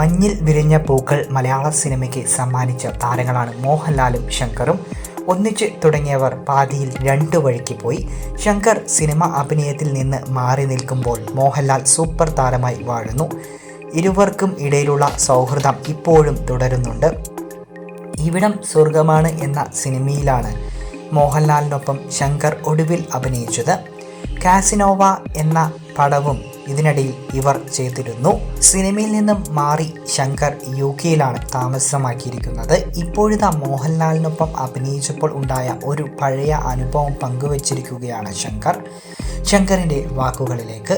മഞ്ഞിൽ വിരിഞ്ഞ പൂക്കൾ മലയാള സിനിമയ്ക്ക് സമ്മാനിച്ച താരങ്ങളാണ് മോഹൻലാലും ശങ്കറും. ഒന്നിച്ച് തുടങ്ങിയവർ പാതിയിൽ രണ്ടു വഴിക്ക് പോയി. ശങ്കർ സിനിമ അഭിനയത്തിൽ നിന്ന് മാറി നിൽക്കുമ്പോൾ മോഹൻലാൽ സൂപ്പർ താരമായി വാഴുന്നു. ഇരുവർക്കും ഇടയിലുള്ള സൗഹൃദം ഇപ്പോഴും തുടരുന്നുണ്ട്. ഇവിടം സ്വർഗമാണ് എന്ന സിനിമയിലാണ് മോഹൻലാലിനൊപ്പം ശങ്കർ ഒടുവിൽ അഭിനയിച്ചത്. കാസിനോവ എന്ന പടവും ഇതിനിടയിൽ ഇവർ ചെയ്തിരുന്നു. സിനിമയിൽ നിന്നും മാറി ശങ്കർ യു കെയിലാണ് താമസമാക്കിയിരിക്കുന്നത്. ഇപ്പോഴിതാ മോഹൻലാലിനൊപ്പം അഭിനയിച്ചപ്പോൾ ഉണ്ടായ ഒരു പഴയ അനുഭവം പങ്കുവച്ചിരിക്കുകയാണ് ശങ്കർ. ശങ്കറിന്റെ വാക്കുകളിലേക്ക്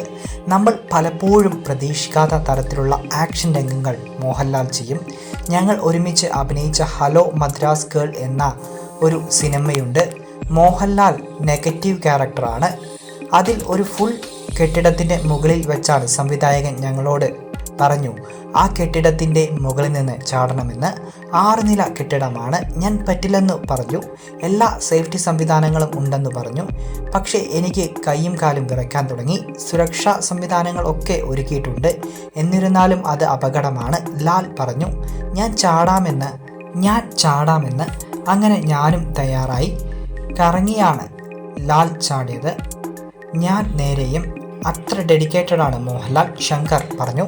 നമ്മൾ പലപ്പോഴും പ്രതീക്ഷിക്കാത്ത തരത്തിലുള്ള ആക്ഷൻ രംഗങ്ങൾ മോഹൻലാൽ ചെയ്യും. ഞങ്ങൾ ഒരുമിച്ച് അഭിനയിച്ച ഹലോ മദ്രാസ് ഗേൾ എന്ന ഒരു സിനിമയുണ്ട്. മോഹൻലാൽ നെഗറ്റീവ് ക്യാരക്ടറാണ്. അതിൽ ഒരു ഫുൾ കെട്ടിടത്തിന്റെ മുകളിൽ വെച്ചാണ് സംവിധായകൻ ഞങ്ങളോട് പറഞ്ഞു ആ കെട്ടിടത്തിന്റെ മുകളിൽ നിന്ന് ചാടണമെന്ന് ആറ് നില കെട്ടിടമാണ് ഞാൻ പറ്റില്ലെന്ന് പറഞ്ഞു. എല്ലാ സേഫ്റ്റി സംവിധാനങ്ങളും ഉണ്ടെന്ന് പറഞ്ഞു. പക്ഷേ എനിക്ക് കൈയും കാലും വിറയ്ക്കാൻ തുടങ്ങി. സുരക്ഷാ സംവിധാനങ്ങൾ ഒക്കെ ഒരുക്കിയിട്ടുണ്ട്. എന്നിരുന്നാലും അത് അപകടമാണ് ലാൽ പറഞ്ഞു. ഞാൻ ചാടാമെന്ന് ഞാൻ ചാടാമെന്ന് അങ്ങനെ ഞാനും തയ്യാറായി. കറങ്ങിയാണ് ലാൽ ചാടിയത്. ഞാൻ നേരെയും അത്ര ഡെഡിക്കേറ്റഡ് ആണ് മോഹൻലാൽ ശങ്കർ പറഞ്ഞു.